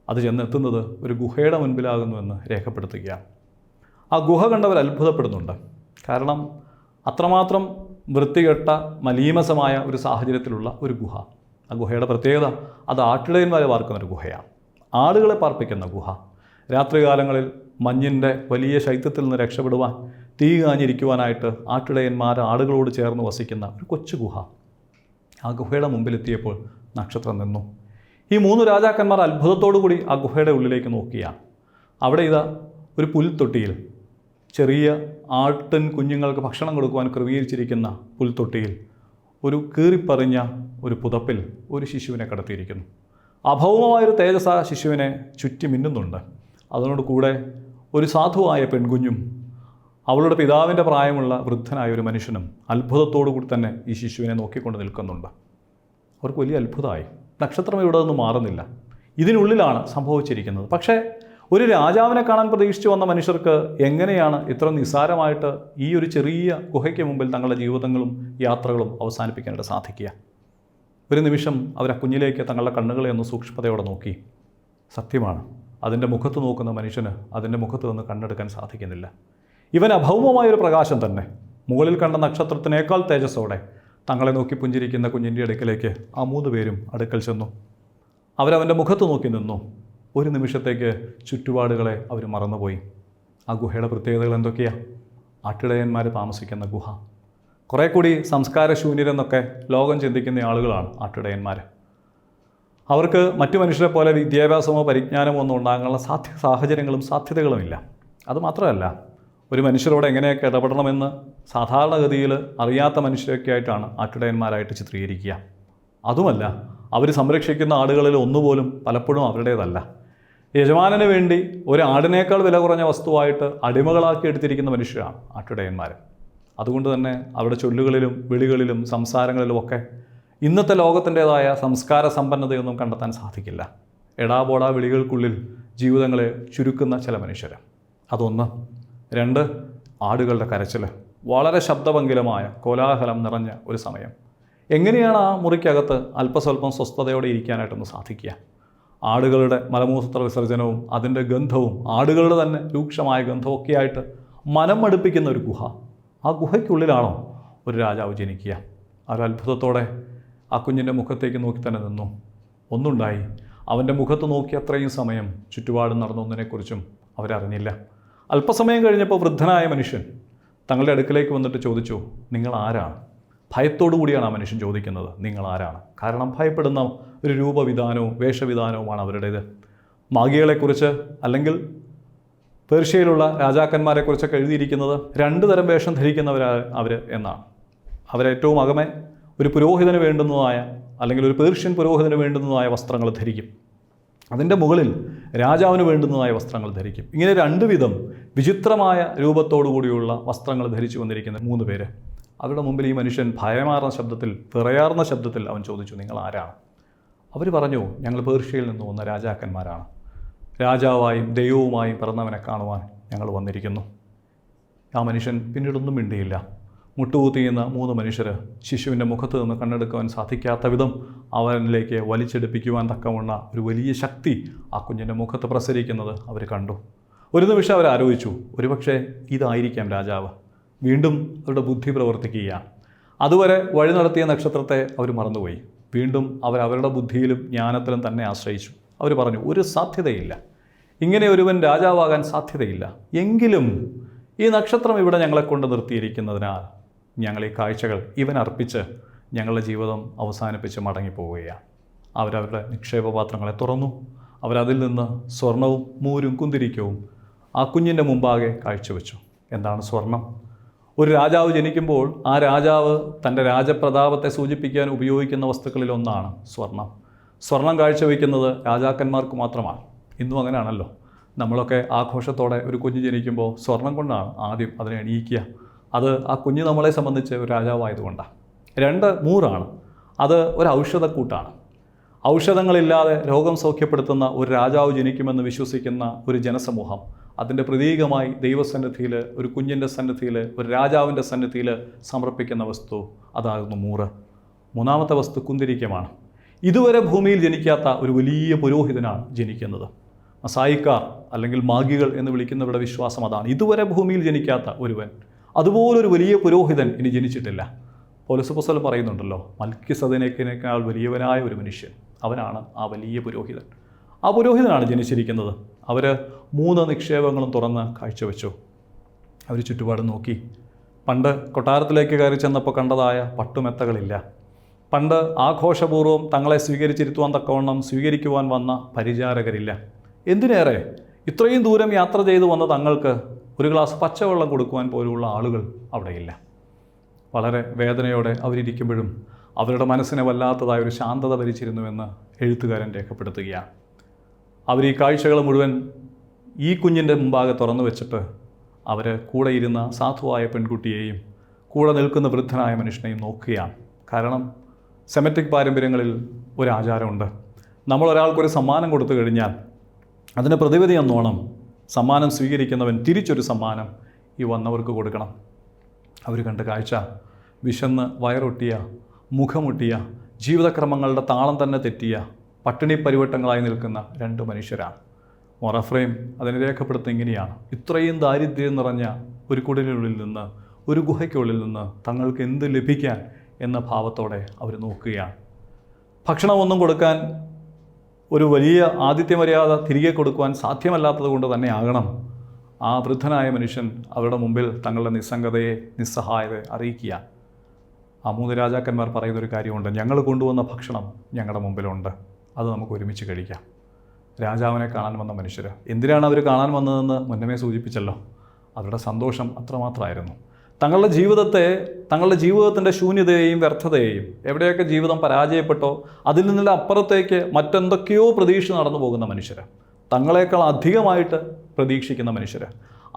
അത് ചെന്നെത്തുന്നത് ഒരു ഗുഹയുടെ മുൻപിലാകുന്നുവെന്ന് രേഖപ്പെടുത്തുകയാണ്. ആ ഗുഹ കണ്ടവർ അത്ഭുതപ്പെടുന്നുണ്ട്. കാരണം അത്രമാത്രം വൃത്തികെട്ട മലീമസമായ ഒരു സാഹചര്യത്തിലുള്ള ഒരു ഗുഹ. ആ ഗുഹയുടെ പ്രത്യേകത അത് ആട്ടിടയന്മാരെ പാർക്കുന്ന ഒരു ഗുഹയാണ്. ആളുകളെ പാർപ്പിക്കുന്ന ഗുഹ. രാത്രികാലങ്ങളിൽ മഞ്ഞിന്റെ വലിയ ശൈത്യത്തിൽ നിന്ന് രക്ഷപ്പെടുവാൻ തീ കാഞ്ഞിരിക്കുവാനായിട്ട് ആട്ടിടയന്മാർ ആളുകളോട് ചേർന്ന് വസിക്കുന്ന ഒരു കൊച്ചു ഗുഹ. ആ ഗുഹയുടെ മുമ്പിലെത്തിയപ്പോൾ നക്ഷത്രം നിന്നു. ഈ മൂന്ന് രാജാക്കന്മാർ അത്ഭുതത്തോടു കൂടി ആ ഗുഹയുടെ ഉള്ളിലേക്ക് നോക്കിയാണ്. അവിടെ ഇതാ ഒരു പുൽത്തൊട്ടിയിൽ ചെറിയ ആട്ടിൻ കുഞ്ഞുങ്ങൾക്ക് ഭക്ഷണം കൊടുക്കുവാൻ ക്രമീകരിച്ചിരിക്കുന്ന പുൽത്തൊട്ടിയിൽ ഒരു കീറിപ്പറിഞ്ഞ ഒരു പുതപ്പിൽ ഒരു ശിശുവിനെ കടത്തിയിരിക്കുന്നു. അഭൗമമായൊരു തേജസ് ആ ശിശുവിനെ ചുറ്റി മിന്നുന്നുണ്ട്. അതിനോട് കൂടെ ഒരു സാധുവായ പെൺകുഞ്ഞും അവളുടെ പിതാവിന്റെ പ്രായമുള്ള വൃദ്ധനായ ഒരു മനുഷ്യനും അത്ഭുതത്തോടു കൂടി തന്നെ ഈ ശിശുവിനെ നോക്കിക്കൊണ്ട് നിൽക്കുന്നുണ്ട്. അവർക്ക് വലിയ അത്ഭുതമായി. നക്ഷത്രം ഇവിടെ നിന്ന് മാറുന്നില്ല. ഇതിനുള്ളിലാണ് സംഭവിച്ചിരിക്കുന്നത്. പക്ഷേ ഒരു രാജാവിനെ കാണാൻ പ്രതീക്ഷിച്ചു വന്ന മനുഷ്യർക്ക് എങ്ങനെയാണ് ഇത്ര നിസ്സാരമായിട്ട് ഈ ഒരു ചെറിയ ഗുഹയ്ക്ക് മുമ്പിൽ തങ്ങളുടെ ജീവിതങ്ങളും യാത്രകളും അവസാനിപ്പിക്കാനായിട്ട് സാധിക്കുക? ഒരു നിമിഷം അവർ ആ കുഞ്ഞിലേക്ക് തങ്ങളുടെ കണ്ണുകളെ ഒന്ന് സൂക്ഷ്മതയോടെ നോക്കി. സത്യമാണ് അതിന്റെ മുഖത്ത് നോക്കുന്ന മനുഷ്യന് അതിന്റെ മുഖത്ത് നിന്ന് കണ്ണെടുക്കാൻ സാധിക്കുന്നില്ല. ഇവൻ അഭൗമമായൊരു പ്രകാശം തന്നെ. മുകളിൽ കണ്ട നക്ഷത്രത്തിനേക്കാൾ തേജസ്സോടെ തങ്ങളെ നോക്കി പുഞ്ചിരിക്കുന്ന കുഞ്ഞിന്റെ അടുക്കലേക്ക് ആ മൂന്ന് പേരും അടുക്കൽ ചെന്നു. അവരവന്റെ മുഖത്ത് നോക്കി നിന്നു. ഒരു നിമിഷത്തേക്ക് ചുറ്റുപാടുകളെ അവർ മറന്നുപോയി. ആ ഗുഹയുടെ പ്രത്യേകതകൾ എന്തൊക്കെയാണ് ആട്ടിടയന്മാർ താമസിക്കുന്ന ഗുഹ. കുറേ കൂടി സംസ്കാരശൂന്യരെന്നൊക്കെ ലോകം ചിന്തിക്കുന്ന ആളുകളാണ് ആട്ടിടയന്മാർ അവർക്ക് മറ്റു മനുഷ്യരെ പോലെ വിദ്യാഭ്യാസമോ പരിജ്ഞാനമോ ഒന്നും ഉണ്ടാകാനുള്ള സാധ്യ സാഹചര്യങ്ങളും സാധ്യതകളുമില്ല. അതുമാത്രമല്ല ഒരു മനുഷ്യരോട് എങ്ങനെയൊക്കെ ഇടപെടണമെന്ന് സാധാരണഗതിയിൽ അറിയാത്ത മനുഷ്യരൊക്കെ ആയിട്ടാണ് ആട്ടിടയന്മാരായിട്ട് ചിത്രീകരിക്കുക. അതുമല്ല അവർ സംരക്ഷിക്കുന്ന ആടുകളിൽ ഒന്നുപോലും പലപ്പോഴും അവരുടേതല്ല. യജമാനന് വേണ്ടി ഒരു ആടിനേക്കാൾ വില കുറഞ്ഞ വസ്തുവായിട്ട് അടിമകളാക്കി എടുത്തിരിക്കുന്ന മനുഷ്യരാണ് ആട്ടിടയന്മാർ അതുകൊണ്ട് തന്നെ അവരുടെ ചൊല്ലുകളിലും വിളികളിലും സംസാരങ്ങളിലും ഒക്കെ ഇന്നത്തെ ലോകത്തിന്റെതായ സംസ്കാര സമ്പന്നതയൊന്നും കണ്ടെത്താൻ സാധിക്കില്ല. എടാബോടാ വിളികൾക്കുള്ളിൽ ജീവിതങ്ങളെ ചുരുക്കുന്ന ചില മനുഷ്യർ അതൊന്ന്. രണ്ട്. ആടുകളുടെ കരച്ചിൽ വളരെ ശബ്ദഭംഗിലമായ കോലാഹലം നിറഞ്ഞ ഒരു സമയം. എങ്ങനെയാണ് ആ മുറിക്കകത്ത് അല്പസ്വല്പം സ്വസ്ഥതയോടെ ഇരിക്കാനായിട്ടൊന്ന് സാധിക്കുക? ആടുകളുടെ മലമൂത്ര വിസർജനവും അതിന്റെ ഗന്ധവും ആടുകളുടെ തന്നെ രൂക്ഷമായ ഗന്ധമൊക്കെ ആയിട്ട് മനം മടുപ്പിക്കുന്ന ഒരു ഗുഹ. ആ ഗുഹയ്ക്കുള്ളിലാണോ ഒരു രാജാവ് ജനിക്കുക? അവരത്ഭുതത്തോടെ ആ കുഞ്ഞിന്റെ മുഖത്തേക്ക് നോക്കി തന്നെ നിന്നു. ഒന്നുണ്ടായി. അവന്റെ മുഖത്ത് നോക്കി അത്രയും സമയം ചുറ്റുപാടും നടന്നൊന്നിനെക്കുറിച്ചും അവരറിഞ്ഞില്ല. അല്പസമയം കഴിഞ്ഞപ്പോൾ വൃദ്ധനായ മനുഷ്യൻ തങ്ങളുടെ അടുക്കലേക്ക് വന്നിട്ട് ചോദിച്ചു നിങ്ങൾ ആരാണ്? ഭയത്തോടു കൂടിയാണ് ആ മനുഷ്യൻ ചോദിക്കുന്നത് നിങ്ങൾ ആരാണ്? കാരണം ഭയപ്പെടുന്ന ഒരു രൂപവിധാനവും വേഷവിധാനവുമാണ് അവരുടേത്. മാഗികളെക്കുറിച്ച് അല്ലെങ്കിൽ പേർഷ്യയിലുള്ള രാജാക്കന്മാരെക്കുറിച്ചൊക്കെ എഴുതിയിരിക്കുന്നത് രണ്ട് തരം വേഷം ധരിക്കുന്നവരാ അവർ എന്നാണ്. അവരേറ്റവും അകമേ ഒരു പുരോഹിതന് വേണ്ടുന്നതായ അല്ലെങ്കിൽ ഒരു പേർഷ്യൻ പുരോഹിതന് വേണ്ടുന്നതായ വസ്ത്രങ്ങൾ ധരിക്കും. അതിന്റെ മുകളിൽ രാജാവിന് വേണ്ടുന്നതായ വസ്ത്രങ്ങൾ ധരിക്കും. ഇങ്ങനെ രണ്ട് വിധം വിചിത്രമായ രൂപത്തോടു കൂടിയുള്ള വസ്ത്രങ്ങൾ ധരിച്ചു വന്നിരിക്കുന്ന മൂന്ന് പേര്. അവരുടെ മുമ്പിൽ ഈ മനുഷ്യൻ ഭയമാർന്ന ശബ്ദത്തിൽ വിറയാറുന്ന ശബ്ദത്തിൽ അവൻ ചോദിച്ചു നിങ്ങൾ ആരാണ് അവർ പറഞ്ഞു ഞങ്ങൾ പേർഷ്യയിൽ നിന്ന് വന്ന രാജാക്കന്മാരാണ്. രാജാവായും ദൈവവുമായും പിറന്നവനെ കാണുവാൻ ഞങ്ങൾ വന്നിരിക്കുന്നു. ആ മനുഷ്യൻ പിന്നീടൊന്നും മിണ്ടിയില്ല. മുട്ടുകൂത്തിയുന്ന മൂന്ന് മനുഷ്യർ ശിശുവിന്റെ മുഖത്ത് നിന്ന് കണ്ണെടുക്കുവാൻ സാധിക്കാത്ത വിധം അവനിലേക്ക് വലിച്ചെടുപ്പിക്കുവാൻ തക്കമുള്ള ഒരു വലിയ ശക്തി ആ കുഞ്ഞിന്റെ മുഖത്ത് പ്രസരിക്കുന്നത് അവർ കണ്ടു. ഒരു നിമിഷം അവർ ആലോചിച്ചു ഒരുപക്ഷെ ഇതായിരിക്കാം രാജാവ്. വീണ്ടും അവരുടെ ബുദ്ധി പ്രവർത്തിക്കുകയാണ് അതുവരെ വഴി നടത്തിയ നക്ഷത്രത്തെ അവർ മറന്നുപോയി. വീണ്ടും അവർ അവരുടെ ബുദ്ധിയിലും ജ്ഞാനത്തിലും തന്നെ ആശ്രയിച്ചു. അവർ പറഞ്ഞു ഒരു സാധ്യതയില്ല. ഇങ്ങനെ ഒരുവൻ രാജാവാകാൻ സാധ്യതയില്ല. എങ്കിലും ഈ നക്ഷത്രം ഇവിടെ ഞങ്ങളെ കൊണ്ട് നിർത്തിയിരിക്കുന്നതിനാൽ ഞങ്ങൾ ഈ കാഴ്ചകൾ ഇവൻ അർപ്പിച്ച് ഞങ്ങളുടെ ജീവിതം അവസാനിപ്പിച്ച് മടങ്ങിപ്പോവുകയാണ് അവരവരുടെ നിക്ഷേപപാത്രങ്ങളെ തുറന്നു. അവരതിൽ നിന്ന് സ്വർണവും മൂരും കുന്തിരിക്കവും ആ കുഞ്ഞിന്റെ മുമ്പാകെ കാഴ്ചവെച്ചു. എന്താണ് സ്വർണം? ഒരു രാജാവ് ജനിക്കുമ്പോൾ ആ രാജാവ് തന്റെ രാജപ്രതാപത്തെ സൂചിപ്പിക്കാൻ ഉപയോഗിക്കുന്ന വസ്തുക്കളിൽ ഒന്നാണ് സ്വർണം. സ്വർണം കാഴ്ചവെക്കുന്നത് രാജാക്കന്മാർക്ക് മാത്രമാണ്. ഇന്നും അങ്ങനെയാണല്ലോ. നമ്മളൊക്കെ ആഘോഷത്തോടെ ഒരു കുഞ്ഞ് ജനിക്കുമ്പോൾ സ്വർണം കൊണ്ടാണ് ആദ്യം അതിനെ എണീക്കുക. അത് ആ കുഞ്ഞ് നമ്മളെ സംബന്ധിച്ച് ഒരു രാജാവായതുകൊണ്ടാണ്. രണ്ട് മൂറാണ് അത് ഒരു ഔഷധക്കൂട്ടാണ്. ഔഷധങ്ങളില്ലാതെ രോഗം സൗഖ്യപ്പെടുത്തുന്ന ഒരു രാജാവ് ജനിക്കുമെന്ന് വിശ്വസിക്കുന്ന ഒരു ജനസമൂഹം അതിന്റെ പ്രതീകമായി ദൈവസന്നിധിയിൽ ഒരു കുഞ്ഞിന്റെ സന്നിധിയിൽ ഒരു രാജാവിന്റെ സന്നിധിയിൽ സമർപ്പിക്കുന്ന വസ്തു അതാകുന്നു മൂറ് മൂന്നാമത്തെ വസ്തു കുന്തിരിക്കമാണ്. ഇതുവരെ ഭൂമിയിൽ ജനിക്കാത്ത ഒരു വലിയ പുരോഹിതനാണ് ജനിക്കുന്നത്. മസായിക്കാർ അല്ലെങ്കിൽ മാഗികൾ എന്ന് വിളിക്കുന്നവരുടെ വിശ്വാസം അതാണ്. ഇതുവരെ ഭൂമിയിൽ ജനിക്കാത്ത ഒരുവൻ. അതുപോലൊരു വലിയ പുരോഹിതൻ ഇനി ജനിച്ചിട്ടില്ല. പോലസുപസൽ പറയുന്നുണ്ടല്ലോ മൽക്കിസദനേക്കിനേക്കാൾ വലിയവനായ ഒരു മനുഷ്യൻ. അവനാണ് ആ വലിയ പുരോഹിതൻ. ആ പുരോഹിതനാണ് ജനിച്ചിരിക്കുന്നത്. അവർ മൂന്ന് നിക്ഷേപങ്ങളും തുറന്ന് കാഴ്ചവെച്ചു. അവർ ചുറ്റുപാടും നോക്കി. പണ്ട് കൊട്ടാരത്തിലേക്ക് കയറി ചെന്നപ്പോൾ കണ്ടതായ പട്ടുമെത്തകളില്ല. പണ്ട് ആഘോഷപൂർവം തങ്ങളെ സ്വീകരിച്ചിരുത്തുവാൻ തക്കവണ്ണം സ്വീകരിക്കുവാൻ വന്ന പരിചാരകരില്ല. എന്തിനേറെ? ഇത്രയും ദൂരം യാത്ര ചെയ്തു വന്ന തങ്ങൾക്ക് ഒരു ഗ്ലാസ് പച്ചവെള്ളം കൊടുക്കുവാൻ പോലുള്ള ആളുകൾ അവിടെയില്ല. വളരെ വേദനയോടെ അവരിയ്ക്കുമ്പോഴും അവരുടെ മനസ്സിനെ വല്ലാത്തതായ ഒരു ശാന്തത ഭരിച്ചിരുന്നുവെന്ന് എഴുത്തുകാരൻ രേഖപ്പെടുത്തുകയാണ്. അവർ ഈ കാഴ്ചകൾ മുഴുവൻ ഈ കുഞ്ഞിന്റെ മുമ്പാകെ തുറന്നു വെച്ചിട്ട് അവർ കൂടെ ഇരുന്ന സാധുവായ പെൺകുട്ടിയെയും കൂടെ നിൽക്കുന്ന വൃദ്ധനായ മനുഷ്യനെയും നോക്കുകയാണ്. കാരണം സെമറ്റിക് പാരമ്പര്യങ്ങളിൽ ഒരു ആചാരമുണ്ട് നമ്മൾ സമ്മാനം കൊടുത്തു കഴിഞ്ഞാൽ അതിന് പ്രതിവിധി എന്നോണം സമ്മാനം സ്വീകരിക്കുന്നവൻ തിരിച്ചൊരു സമ്മാനം ഈ വന്നവർക്ക് കൊടുക്കണം. അവർ കണ്ട കാഴ്ച വിശന്ന് വയറൊട്ടിയ മുഖമൊട്ടിയ ജീവിതക്രമങ്ങളുടെ താളം തന്നെ തെറ്റിയ പട്ടിണി പരിവട്ടങ്ങളായി നിൽക്കുന്ന രണ്ട് മനുഷ്യരാണ്. മൊറഫ്രെയിം അതിനെ രേഖപ്പെടുത്തുന്നത് ഇങ്ങനെയാണ്. ഇത്രയും ദാരിദ്ര്യം നിറഞ്ഞ ഒരു കുടിലിനുള്ളിൽ നിന്ന് ഒരു ഗുഹയ്ക്കുള്ളിൽ നിന്ന് തങ്ങൾക്ക് എന്ത് ലഭിക്കാൻ എന്ന ഭാവത്തോടെ അവർ നോക്കുകയാണ്. ഭക്ഷണമൊന്നും കൊടുക്കാൻ ഒരു വലിയ ആതിഥ്യ മര്യാദ തിരികെ കൊടുക്കുവാൻ സാധ്യമല്ലാത്തത് കൊണ്ട് തന്നെ ആകണം. ആ വൃദ്ധനായ മനുഷ്യൻ അവരുടെ മുമ്പിൽ തങ്ങളുടെ നിസ്സംഗതയെ നിസ്സഹായത അറിയിക്കുക ആ മൂന്ന് രാജാക്കന്മാർ പറയുന്നൊരു കാര്യമുണ്ട്. ഞങ്ങൾ കൊണ്ടുവന്ന ഭക്ഷണം ഞങ്ങളുടെ മുമ്പിലുണ്ട്. അത് നമുക്ക് ഒരുമിച്ച് കഴിക്കാം. രാജാവിനെ കാണാൻ വന്ന മനുഷ്യർ എന്തിനാണ് അവർ കാണാൻ വന്നതെന്ന് മുന്നമേ സൂചിപ്പിച്ചല്ലോ. അവരുടെ സന്തോഷം അത്രമാത്രമായിരുന്നു. തങ്ങളുടെ ജീവിതത്തെ തങ്ങളുടെ ജീവിതത്തിന്റെ ശൂന്യതയെയും വ്യർത്ഥതയെയും എവിടെയൊക്കെ ജീവിതം പരാജയപ്പെട്ടോ അതിൽ നിന്നുള്ള അപ്പുറത്തേക്ക് മറ്റെന്തൊക്കെയോ പ്രതീക്ഷ നടന്നു പോകുന്ന മനുഷ്യർ തങ്ങളെക്കാൾ അധികമായിട്ട് പ്രതീക്ഷിക്കുന്ന മനുഷ്യർ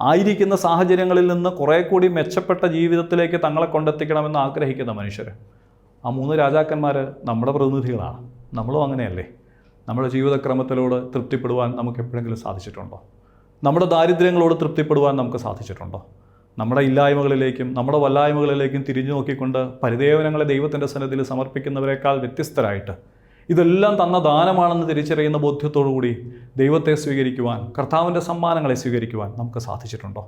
ആയിരിക്കുന്ന സാഹചര്യങ്ങളിൽ നിന്ന് കുറേ കൂടി മെച്ചപ്പെട്ട ജീവിതത്തിലേക്ക് തങ്ങളെ കൊണ്ടെത്തിക്കണമെന്ന് ആഗ്രഹിക്കുന്ന മനുഷ്യർ ആ മൂന്ന് രാജാക്കന്മാർ നമ്മുടെ പ്രതിനിധികളാണ്. നമ്മളും അങ്ങനെയല്ലേ? നമ്മുടെ ജീവിതക്രമത്തിലൂടെ തൃപ്തിപ്പെടുവാൻ നമുക്ക് എപ്പോഴെങ്കിലും സാധിച്ചിട്ടുണ്ടോ? നമ്മുടെ ദാരിദ്ര്യങ്ങളോട് തൃപ്തിപ്പെടുവാൻ നമുക്ക് സാധിച്ചിട്ടുണ്ടോ? നമ്മുടെ ഇല്ലായ്മകളിലേക്കും നമ്മുടെ വല്ലായ്മകളിലേക്കും തിരിഞ്ഞു നോക്കിക്കൊണ്ട് പരിദേവനങ്ങളെ ദൈവത്തിന്റെ സന്നിധിയിൽ സമർപ്പിക്കുന്നവരെക്കാൾ വ്യത്യസ്തരായിട്ട് ഇതെല്ലാം തന്ന ദാനമാണെന്ന് തിരിച്ചറിയുന്ന ബോധ്യത്തോടുകൂടി ദൈവത്തെ സ്വീകരിക്കുവാൻ കർത്താവിന്റെ സമ്മാനങ്ങളെ സ്വീകരിക്കുവാൻ നമുക്ക് സാധിച്ചിട്ടുണ്ടോ?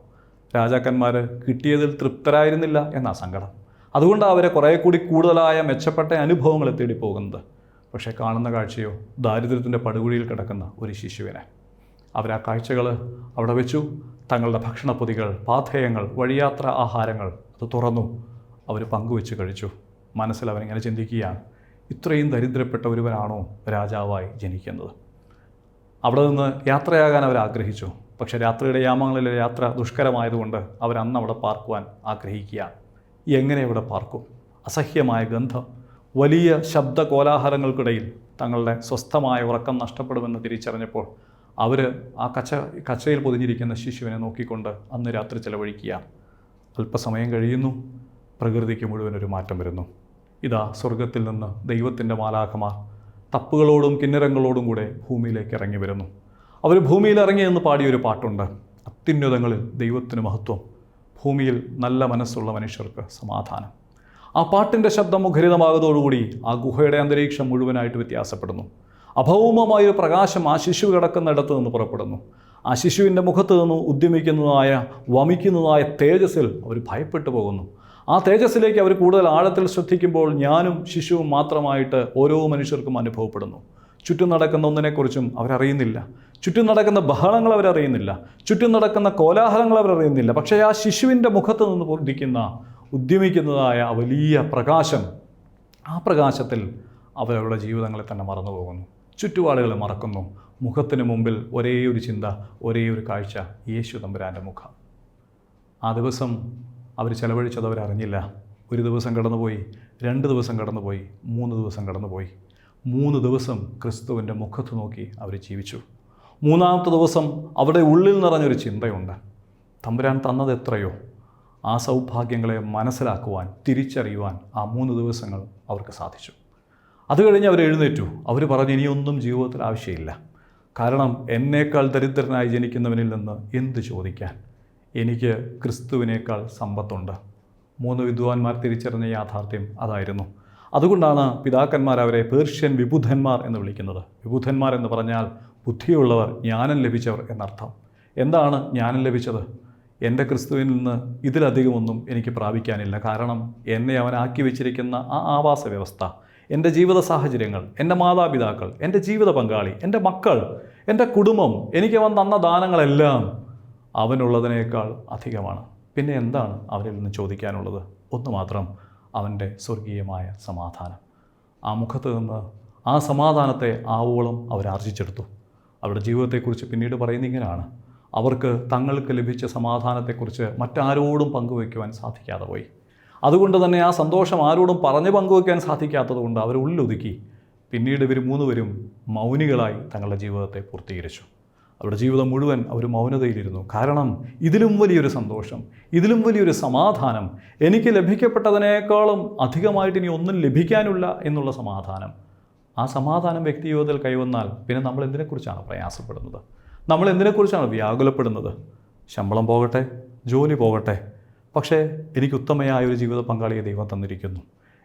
രാജാക്കന്മാർ കിട്ടിയതിൽ തൃപ്തരായിരുന്നില്ല എന്നാ സങ്കടം. അതുകൊണ്ടാണ് അവരെ കുറേ കൂടി കൂടുതലായ മെച്ചപ്പെട്ട അനുഭവങ്ങളെ തേടി പോകുന്നത് പക്ഷേ കാണുന്ന കാഴ്ചയോ ദാരിദ്ര്യത്തിന്റെ പടുകുഴിയിൽ കിടക്കുന്ന ഒരു ശിശുവിനെ. അവർ ആ കാഴ്ചകൾ അവിടെ വെച്ചു. തങ്ങളുടെ ഭക്ഷണപ്പൊതികൾ പാഥേയങ്ങൾ വഴിയാത്ര ആഹാരങ്ങൾ അത് തുറന്നു. അവർ പങ്കുവെച്ച് കഴിച്ചു. മനസ്സിൽ അവനിങ്ങനെ ചിന്തിക്കുകയാണ് ഇത്രയും ദരിദ്രപ്പെട്ട ഒരുവനാണോ രാജാവായി ജനിക്കുന്നത്? അവിടെ നിന്ന് യാത്രയാകാൻ അവർ ആഗ്രഹിച്ചു. പക്ഷേ രാത്രിയുടെ യാമങ്ങളിലെ യാത്ര ദുഷ്കരമായതുകൊണ്ട് അവർ അന്ന് അവിടെ പാർക്കുവാൻ ആഗ്രഹിക്കുകയാണ്. എങ്ങനെ ഇവിടെ പാർക്കും? അസഹ്യമായ ഗന്ധം വലിയ ശബ്ദ കോലാഹലങ്ങൾക്കിടയിൽ തങ്ങളുടെ സ്വസ്ഥമായ ഉറക്കം നഷ്ടപ്പെടുമെന്ന് തിരിച്ചറിഞ്ഞപ്പോൾ അവർ ആ കച്ച കച്ചയിൽ പൊതിഞ്ഞിരിക്കുന്ന ശിശുവിനെ നോക്കിക്കൊണ്ട് അന്ന് രാത്രി ചെലവഴിക്കുക അല്പസമയം കഴിയുന്നു പ്രകൃതിക്ക് മുഴുവൻ ഒരു മാറ്റം വരുന്നു. ഇതാ സ്വർഗത്തിൽ നിന്ന് ദൈവത്തിന്റെ മാലാഖമാർ തപ്പുകളോടും കിന്നരങ്ങളോടും കൂടെ ഭൂമിയിലേക്ക് ഇറങ്ങി വരുന്നു. അവർ ഭൂമിയിൽ ഇറങ്ങി എന്ന് പാടിയൊരു പാട്ടുണ്ട്. അത്യുന്നതങ്ങളിൽ ദൈവത്തിന് മഹത്വം ഭൂമിയിൽ നല്ല മനസ്സുള്ള മനുഷ്യർക്ക് സമാധാനം. ആ പാട്ടിന്റെ ശബ്ദം മുഖരിതമാകുന്നതോടുകൂടി ആ ഗുഹയുടെ അന്തരീക്ഷം മുഴുവനായിട്ട് വ്യത്യാസപ്പെടുന്നു. അഭൗമമായൊരു പ്രകാശം ആ ശിശു കിടക്കുന്നിടത്ത് നിന്ന് പുറപ്പെടുന്നു. ആ ശിശുവിന്റെ മുഖത്ത് നിന്ന് ഉദ്യമിക്കുന്നതായ വമിക്കുന്നതായ തേജസ്സിൽ അവർ ഭയപ്പെട്ടു പോകുന്നു. ആ തേജസ്സിലേക്ക് അവർ കൂടുതൽ ആഴത്തിൽ ശ്രദ്ധിക്കുമ്പോൾ ഞാനും ശിശുവും മാത്രമായിട്ട് ഓരോ മനുഷ്യർക്കും അനുഭവപ്പെടുന്നു. ചുറ്റും നടക്കുന്ന ഒന്നിനെക്കുറിച്ചും അവരറിയുന്നില്ല. ചുറ്റും നടക്കുന്ന ബഹളങ്ങൾ അവരറിയുന്നില്ല. ചുറ്റും നടക്കുന്ന കോലാഹലങ്ങൾ അവരറിയുന്നില്ല. പക്ഷേ ആ ശിശുവിന്റെ മുഖത്ത് നിന്ന് ഉദിക്കുന്ന ഉദ്യമിക്കുന്നതായ വലിയ പ്രകാശം ആ പ്രകാശത്തിൽ അവരവരുടെ ജീവിതങ്ങളെ തന്നെ മറന്നു പോകുന്നു ചുറ്റുപാടുകളെ മറക്കുന്നു. മുഖത്തിന് മുമ്പിൽ ഒരേ ഒരു ചിന്ത ഒരേ ഒരു കാഴ്ച യേശു തമ്പുരാന്റെ മുഖം. ആ ദിവസം അവർ ചെലവഴിച്ചത് അവരറിഞ്ഞില്ല. ഒരു ദിവസം കടന്നുപോയി രണ്ട് ദിവസം കടന്നുപോയി മൂന്ന് ദിവസം കടന്നുപോയി. മൂന്ന് ദിവസം ക്രിസ്തുവിന്റെ മുഖത്ത് നോക്കി അവർ ജീവിച്ചു. മൂന്നാമത്തെ ദിവസം അവരുടെ ഉള്ളിൽ നിറഞ്ഞൊരു ചിന്തയുണ്ട്. തമ്പുരാൻ തന്നത് എത്രയോ? ആ സൗഭാഗ്യങ്ങളെ മനസ്സിലാക്കുവാൻ തിരിച്ചറിയുവാൻ ആ മൂന്ന് ദിവസങ്ങൾ അവർക്ക് സാധിച്ചു. അത് കഴിഞ്ഞ് അവർ എഴുന്നേറ്റു. അവർ പറഞ്ഞു ഇനിയൊന്നും ജീവിതത്തിൽ ആവശ്യമില്ല. കാരണം എന്നേക്കാൾ ദരിദ്രനായി ജനിക്കുന്നവനിൽ നിന്ന് എന്ത് ചോദിക്കാൻ? എനിക്ക് ക്രിസ്തുവിനേക്കാൾ സമ്പത്തുണ്ട്. മൂന്ന് വിദ്വാൻമാർ തിരിച്ചറിഞ്ഞ യാഥാർത്ഥ്യം അതായിരുന്നു. അതുകൊണ്ടാണ് പിതാക്കന്മാർ അവരെ പേർഷ്യൻ വിബുധന്മാർ എന്ന് വിളിക്കുന്നത്. വിബുധന്മാർ എന്ന് പറഞ്ഞാൽ ബുദ്ധിയുള്ളവർ ജ്ഞാനം ലഭിച്ചവർ എന്നർത്ഥം. എന്താണ് ജ്ഞാനം ലഭിച്ചത്? എന്റെ ക്രിസ്തുവിൽ നിന്ന് ഇതിലധികമൊന്നും എനിക്ക് പ്രാപിക്കാനില്ല. കാരണം എന്നെ അവൻ ആക്കി വെച്ചിരിക്കുന്ന ആ ആവാസ വ്യവസ്ഥ എന്റെ ജീവിത സാഹചര്യങ്ങൾ എന്റെ മാതാപിതാക്കൾ എന്റെ ജീവിത പങ്കാളി എന്റെ മക്കൾ എന്റെ കുടുംബം എനിക്ക് അവൻ തന്ന ദാനങ്ങളെല്ലാം അവനുള്ളതിനേക്കാൾ അധികമാണ്. പിന്നെ എന്താണ് അവരിൽ നിന്ന് ചോദിക്കാനുള്ളത്? ഒന്ന് മാത്രം അവന്റെ സ്വർഗീയമായ സമാധാനം. ആ മുഖത്ത് നിന്ന് ആ സമാധാനത്തെ ആവോളം അവരാർജിച്ചെടുത്തു അവരുടെ ജീവിതത്തെക്കുറിച്ച് പിന്നീട് പറയുന്ന ഇങ്ങനെയാണ്. അവർക്ക് തങ്ങൾക്ക് ലഭിച്ച സമാധാനത്തെക്കുറിച്ച് മറ്റാരോടും പങ്കുവയ്ക്കുവാൻ സാധിക്കാതെ പോയി. അതുകൊണ്ട് തന്നെ ആ സന്തോഷം ആരോടും പറഞ്ഞ് പങ്കുവയ്ക്കാൻ സാധിക്കാത്തതുകൊണ്ട് അവർ ഉള്ളൊതുക്കി. പിന്നീട് ഇവർ മൂന്നുപേരും മൗനികളായി തങ്ങളുടെ ജീവിതത്തെ പൂർത്തീകരിച്ചു. അവരുടെ ജീവിതം മുഴുവൻ അവർ മൗനതയിലിരുന്നു. കാരണം ഇതിലും വലിയൊരു സന്തോഷം ഇതിലും വലിയൊരു സമാധാനം എനിക്ക് ലഭിക്കപ്പെട്ടതിനേക്കാളും അധികമായിട്ട് ഇനി ഒന്നും ലഭിക്കാനില്ല എന്നുള്ള സമാധാനം. ആ സമാധാനം വ്യക്തി ജീവിതത്തിൽ കൈവന്നാൽ പിന്നെ നമ്മൾ എന്തിനെക്കുറിച്ചാണ് പ്രയാസപ്പെടുന്നത്? നമ്മൾ എന്തിനെക്കുറിച്ചാണ് വ്യാകുലപ്പെടുന്നത്? ശമ്പളം പോകട്ടെ ജോലി പോകട്ടെ. പക്ഷേ എനിക്ക് ഉത്തമയായ ഒരു ജീവിത പങ്കാളിയെ ദൈവം തന്നിരിക്കുന്നു.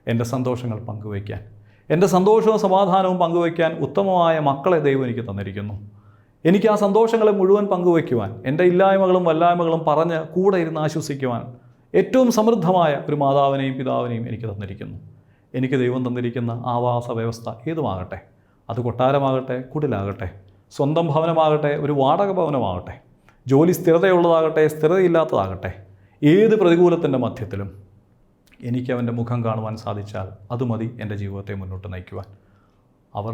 എന്റെ സന്തോഷങ്ങൾ പങ്കുവയ്ക്കാൻ. എന്റെ സന്തോഷവും സമാധാനവും പങ്കുവയ്ക്കാൻ ഉത്തമമായ മക്കളെ ദൈവം എനിക്ക് തന്നിരിക്കുന്നു. എനിക്ക് ആ സന്തോഷങ്ങളെ മുഴുവൻ പങ്കുവയ്ക്കുവാൻ എന്റെ ഇല്ലായ്മകളും വല്ലായ്മകളും പറഞ്ഞ് കൂടെ ഇരുന്ന് ആശ്വസിക്കുവാൻ ഏറ്റവും സമൃദ്ധമായ ഒരു മാതാവിനെയും പിതാവിനെയും എനിക്ക് തന്നിരിക്കുന്നു. എനിക്ക് ദൈവം തന്നിരിക്കുന്ന ആവാസ വ്യവസ്ഥ ഏതുമാകട്ടെ? അത് കൊട്ടാരമാകട്ടെ കുടിലാകട്ടെ. സ്വന്തം ഭവനമാകട്ടെ ഒരു വാടക ഭവനമാകട്ടെ ജോലി സ്ഥിരതയുള്ളതാകട്ടെ സ്ഥിരതയില്ലാത്തതാകട്ടെ ഏത് പ്രതികൂലത്തിന്റെ മധ്യത്തിലും എനിക്ക് അവന്റെ മുഖം കാണുവാൻ സാധിച്ചാൽ അത് മതി എന്റെ ജീവിതത്തെ മുന്നോട്ട് നയിക്കുവാൻ. അവർ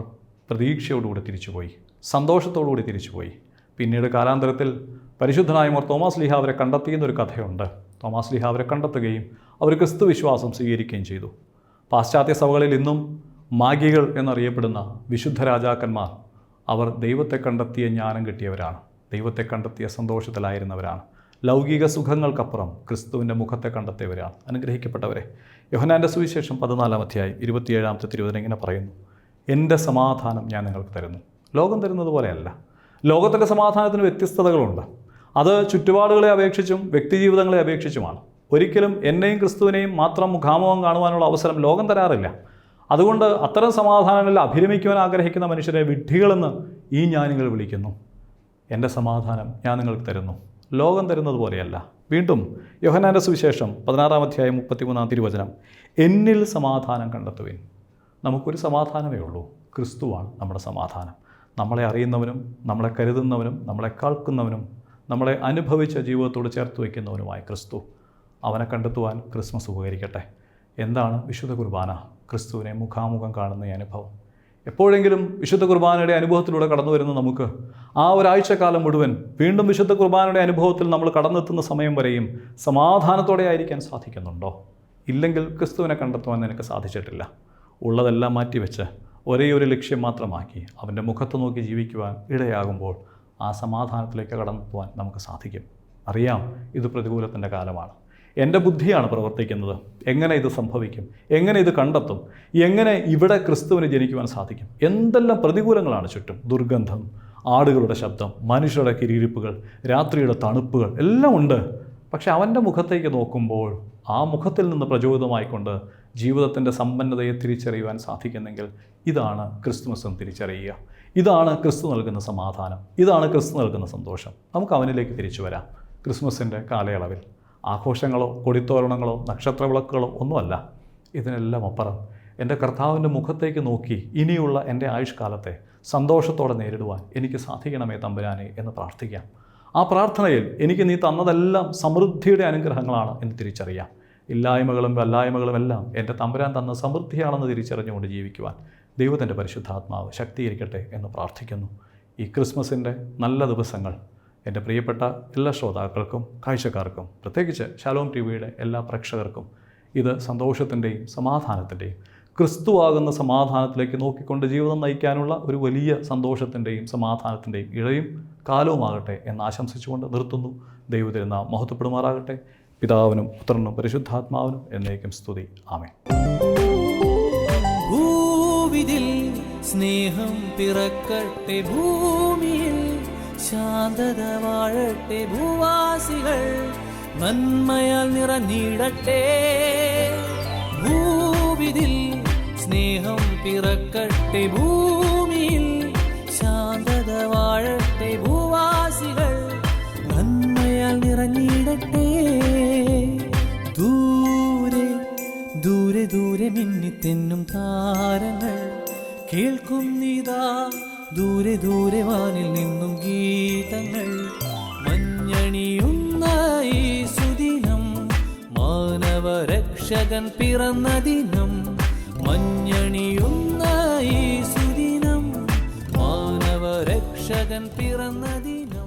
പ്രതീക്ഷയോടുകൂടി തിരിച്ചുപോയി സന്തോഷത്തോടുകൂടി തിരിച്ചുപോയി. പിന്നീട് കാലാന്തരത്തിൽ പരിശുദ്ധനായ മോർ തോമസ് ലിഹ അവരെ കണ്ടെത്തിയെന്നൊരു കഥയുണ്ട്. തോമസ് ലിഹ അവരെ കണ്ടെത്തുകയും അവർ ക്രിസ്തു വിശ്വാസം സ്വീകരിക്കുകയും ചെയ്തു. പാശ്ചാത്യ സഭകളിൽ ഇന്നും മാഗികൾ എന്നറിയപ്പെടുന്ന വിശുദ്ധ രാജാക്കന്മാർ അവർ ദൈവത്തെ കണ്ടെത്തിയ ജ്ഞാനം കിട്ടിയവരാണ്. ദൈവത്തെ കണ്ടെത്തിയ സന്തോഷത്തിലായിരുന്നവരാണ്. ലൗകിക സുഖങ്ങൾക്കപ്പുറം ക്രിസ്തുവിന്റെ മുഖത്തെ കണ്ടെത്തിയവരാണ്. അനുഗ്രഹിക്കപ്പെട്ടവരെ യോഹനാന്റെ സുവിശേഷം പതിനാലാം അധ്യായം ഇരുപത്തിയേഴാമത്തെ തിരുവചനം ഇങ്ങനെ പറയുന്നു. എന്റെ സമാധാനം ഞാൻ നിങ്ങൾക്ക് തരുന്നു. ലോകം തരുന്നത് പോലെയല്ല. ലോകത്തിന്റെ സമാധാനത്തിന് വ്യത്യസ്തതകളുണ്ട്. അത് ചുറ്റുപാടുകളെ അപേക്ഷിച്ചും വ്യക്തിജീവിതങ്ങളെ അപേക്ഷിച്ചുമാണ്. ഒരിക്കലും എന്നെയും ക്രിസ്തുവിനെയും മാത്രം മുഖാമുഖം കാണുവാനുള്ള അവസരം ലോകം തരാറില്ല. അതുകൊണ്ട് അത്തരം സമാധാനങ്ങളിൽ അഭിരമിക്കുവാൻ ആഗ്രഹിക്കുന്ന മനുഷ്യരെ വിഡ്ഢികളെന്ന് ഈ ഞാനുകൾ വിളിക്കുന്നു. എന്റെ സമാധാനം ഞാൻ നിങ്ങൾക്ക് തരുന്നു. ലോകം തരുന്നത് പോലെയല്ല. വീണ്ടും യോഹനാന്റെ സുവിശേഷം പതിനാറാം അധ്യായം മുപ്പത്തിമൂന്നാം തിരുവചനം. എന്നിൽ സമാധാനം കണ്ടെത്തുവിൻ. നമുക്കൊരു സമാധാനമേ ഉള്ളൂ. ക്രിസ്തുവാണ് നമ്മുടെ സമാധാനം. നമ്മളെ അറിയുന്നവനും നമ്മളെ കരുതുന്നവനും നമ്മളെ കേൾക്കുന്നവനും നമ്മളെ അനുഭവിച്ച ജീവിതത്തോട് ചേർത്ത് വയ്ക്കുന്നവനുമായ ക്രിസ്തു അവനെ കണ്ടെത്തുവാൻ ക്രിസ്മസ് ഉപകരിക്കട്ടെ. എന്താണ് വിശുദ്ധ കുർബാന? ക്രിസ്തുവിനെ മുഖാമുഖം കാണുന്ന ഈ അനുഭവം. എപ്പോഴെങ്കിലും വിശുദ്ധ കുർബാനയുടെ അനുഭവത്തിലൂടെ കടന്നു വരുന്ന നമുക്ക് ആ ഒരാഴ്ചക്കാലം മുഴുവൻ വീണ്ടും വിശുദ്ധ കുർബാനയുടെ അനുഭവത്തിൽ നമ്മൾ കടന്നെത്തുന്ന സമയം വരെയും സമാധാനത്തോടെ ആയിരിക്കാൻ സാധിക്കുന്നുണ്ടോ? ഇല്ലെങ്കിൽ ക്രിസ്തുവിനെ കണ്ടെത്തുവാൻ നിനക്ക് സാധിച്ചിട്ടില്ല? ഉള്ളതെല്ലാം മാറ്റിവെച്ച് ഒരേ ഒരു ലക്ഷ്യം മാത്രമാക്കി അവന്റെ മുഖത്ത് നോക്കി ജീവിക്കുവാൻ ഇടയാകുമ്പോൾ ആ സമാധാനത്തിലേക്ക് കടന്നെത്തുവാൻ നമുക്ക് സാധിക്കും. അറിയാം ഇത് പ്രതികൂലത്തിന്റെ കാലമാണ്. എന്റെ ബുദ്ധിയാണ് പ്രവർത്തിക്കുന്നത്. എങ്ങനെ ഇത് സംഭവിക്കും? എങ്ങനെ ഇത് കണ്ടെത്തും? എങ്ങനെ ഇവിടെ ക്രിസ്തുവിന് ജനിക്കുവാൻ സാധിക്കും? എന്തെല്ലാം പ്രതികൂലങ്ങളാണ് ചുറ്റും? ദുർഗന്ധം ആടുകളുടെ ശബ്ദം മനുഷ്യരുടെ കിരിയിരിപ്പുകൾ രാത്രിയുടെ തണുപ്പുകൾ എല്ലാം ഉണ്ട്. പക്ഷെ അവന്റെ മുഖത്തേക്ക് നോക്കുമ്പോൾ ആ മുഖത്തിൽ നിന്ന് പ്രചോദിതമായിക്കൊണ്ട് ജീവിതത്തിന്റെ സമ്പന്നതയെ തിരിച്ചറിയുവാൻ സാധിക്കുന്നെങ്കിൽ ഇതാണ് ക്രിസ്തുമസും തിരിച്ചറിയുക. ഇതാണ് ക്രിസ്തു നൽകുന്ന സമാധാനം. ഇതാണ് ക്രിസ്തു നൽകുന്ന സന്തോഷം. നമുക്ക് അവനിലേക്ക് തിരിച്ചു വരാം. ക്രിസ്മസിന്റെ കാലയളവിൽ. ആഘോഷങ്ങളോ കൊടിത്തോരണങ്ങളോ നക്ഷത്രവിളക്കുകളോ ഒന്നുമല്ല. ഇതിനെല്ലാം അപ്പുറം. എന്റെ കർത്താവിന്റെ മുഖത്തേക്ക് നോക്കി ഇനിയുള്ള എന്റെ ആയുഷ്കാലത്തെ സന്തോഷത്തോടെ നേരിടുവാൻ എനിക്ക് സാധിക്കണമേ തമ്പുരാനെ എന്ന് പ്രാർത്ഥിക്കാം. ആ പ്രാർത്ഥനയിൽ എനിക്ക് നീ തന്നതെല്ലാം സമൃദ്ധിയുടെ അനുഗ്രഹങ്ങളാണ് എന്ന് തിരിച്ചറിയാം. ഇല്ലായ്മകളും വല്ലായ്മകളും എല്ലാം എന്റെ തമ്പുരാൻ തന്ന സമൃദ്ധിയാണെന്ന് തിരിച്ചറിഞ്ഞുകൊണ്ട് ജീവിക്കുവാൻ ദൈവത്തിന്റെ പരിശുദ്ധാത്മാവ് ശക്തീകരിക്കട്ടെ എന്ന് പ്രാർത്ഥിക്കുന്നു. ഈ ക്രിസ്മസിന്റെ നല്ല ദിവസങ്ങൾ എന്റെ പ്രിയപ്പെട്ട എല്ലാ ശ്രോതാക്കൾക്കും കാഴ്ചക്കാർക്കും പ്രത്യേകിച്ച് ശാലോം ടി വിയുടെ എല്ലാ പ്രേക്ഷകർക്കും ഇത് സന്തോഷത്തിന്റെയും സമാധാനത്തിന്റെയും ക്രിസ്തുവാകുന്ന സമാധാനത്തിലേക്ക് നോക്കിക്കൊണ്ട് ജീവിതം നയിക്കാനുള്ള ഒരു വലിയ സന്തോഷത്തിന്റെയും സമാധാനത്തിന്റെയും ഇഴയും കാലവുമാകട്ടെ എന്ന് ആശംസിച്ചുകൊണ്ട് നിർത്തുന്നു. ദൈവത്തിരുന്ന മഹത്വപ്പെടുമാറാകട്ടെ. പിതാവിനും പുത്രനും പരിശുദ്ധാത്മാവിനും എന്നേക്കും സ്തുതി. ആമേ സ്നേഹം പിറക്കട്ടെ. ഭൂമിയിൽ ശാന്തത വാഴട്ടെ ഭൂവാസികൾ നന്മയാൽ നിറഞ്ഞിടട്ടെ ഭൂവിതിൽ സ്നേഹം പിറക്കട്ടെ ഭൂമിയിൽ ശാന്തത വാഴട്ടെ ഭൂവാസികൾ നന്മയാൽ നിറഞ്ഞിടട്ടെ ദൂരെ ദൂരെ ദൂരെ മിന്നിത്തെന്നും താരങ്ങൾ കേൾക്കുന്നിതാ ദൂരെ ദൂരെ വാനിൽ നിന്നും ഗീതങ്ങൾ മഞ്ഞണിയുന്ന ഈ സുദിനം. മാനവരക്ഷകൻ പിറന്ന ദിനം മഞ്ഞണിയുന്ന ഈ സുദിനം. മാനവരക്ഷകൻ പിറന്ന ദിനം.